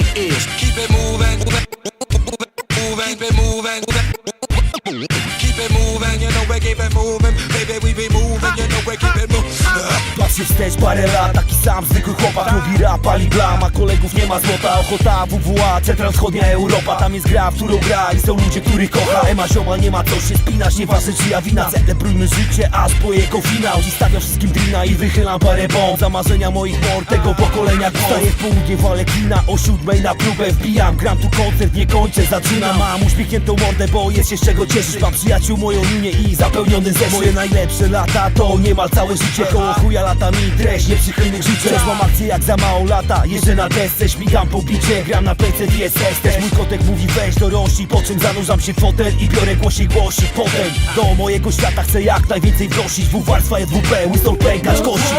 it is. Keep it moving, moving, moving, moving, keep it moving. Keep it moving, you know we keep it moving. Baby, we be moving, you know we keep it moving. Patrzę wstecz parę lat, taki sam zwykły chłopak Robi rap, pali blam, a kolegów nie ma złota Ochota, WWA, Central Wschodnia Europa Tam jest gra, w którą gra i są ludzie, których kocha. Ema zioma, nie ma co się spinać, nieważne czyja wina. Celebrujmy życie, aż po jego finał. Stawiam wszystkim drina i wychylam parę bomb. Za marzenia moich mord, tego pokolenia Wstaję w południe, walę klina, o siódmej na próbę wbijam. Gram tu koncert, nie kończę, zaczynam. Mam uśmiechniętą mordę, bo jest się z czego cieszyć. Mam przyjaciół, moją linię i zapełniony zeszyt Moje najlepsze lata to niemal całe życie Koło chuja lata mi treść nieprzychylnych życzeń Też mam akcję jak za mało lata Jeżdżę na desce, śmigam po bicie. Gram na PC DSS Też mój kotek mówi weź dorośli Po czym zanurzam się w fotel i biorę głośniej głosi. Potem do mojego świata chcę jak najwięcej wnosić W warstwa jest WP, Whistle pękać kości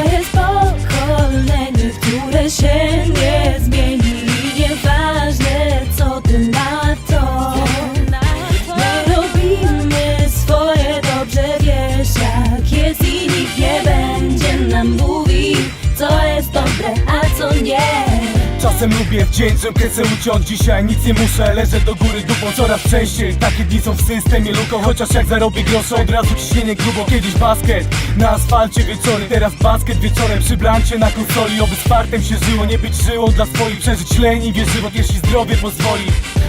Czasem lubię wdzięk, że chcę uciąć. Dzisiaj nic nie muszę, leżę do góry dupą coraz częściej. Takie dni są w systemie luką Chociaż jak zarobię grosze od razu ciśnienie grubo. Kiedyś basket, na asfalcie wieczory Teraz basket wieczorem przy blancie na konsoli. Oby z fartem się żyło, nie być żyłą dla swoich. Przeżyć leniwie żywot, jeśli zdrowie pozwoli.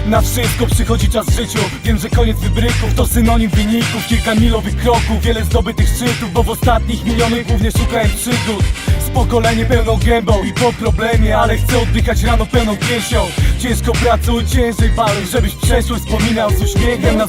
Na wszystko przychodzi czas w życiu. Wiem, że koniec wybryków to synonim wyników Kilka milowych kroków, wiele zdobytych szczytów Bo w ostatnich milionach głównie szukałem przygód pokolenie pełną gębą i po problemie Ale chcę oddychać rano pełną piersią. Ciężko pracuj, ciężej baluj Żebyś przeszłość wspominał z uśmiechem na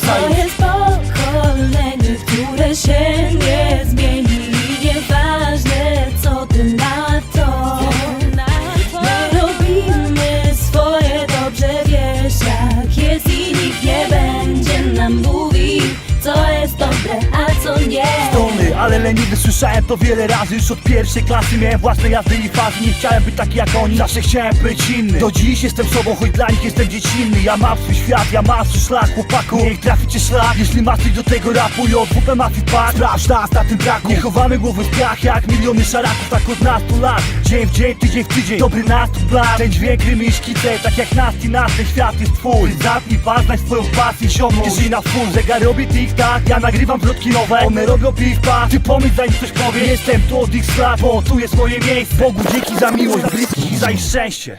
ale leniwy słyszałem to wiele razy Już od pierwszej klasy miałem własne jazdy i fazy. Nie chciałem być taki jak oni, zawsze chciałem być inny. Do dziś jestem sobą, choć dla nich jestem dziecinny. Ja mam swój świat, ja mam swój szlak Chłopaku, niech trafi cię szlak Jeśli masz coś do tego rapu i od WP Mafii Park Sprawdź nas na tym traku. Nie chowamy głowy w piach jak miliony szaraków Tak od nastu lat, dzień w dzień, tydzień w tydzień. Dobry nastup blat, ten dźwięk i szkice Tak jak nas i nas, ten świat jest twój. Zamknij pas, znajdź swoją pasję, Jeżeli na full, zegar robi tak Ja nagrywam wrotki nowe, one robią piw pa Ty pomyśl zanim coś powie Jestem tu od ich lat, bo tu jest moje miejsce. Bogu dzięki za miłość, bliskich i za ich szczęście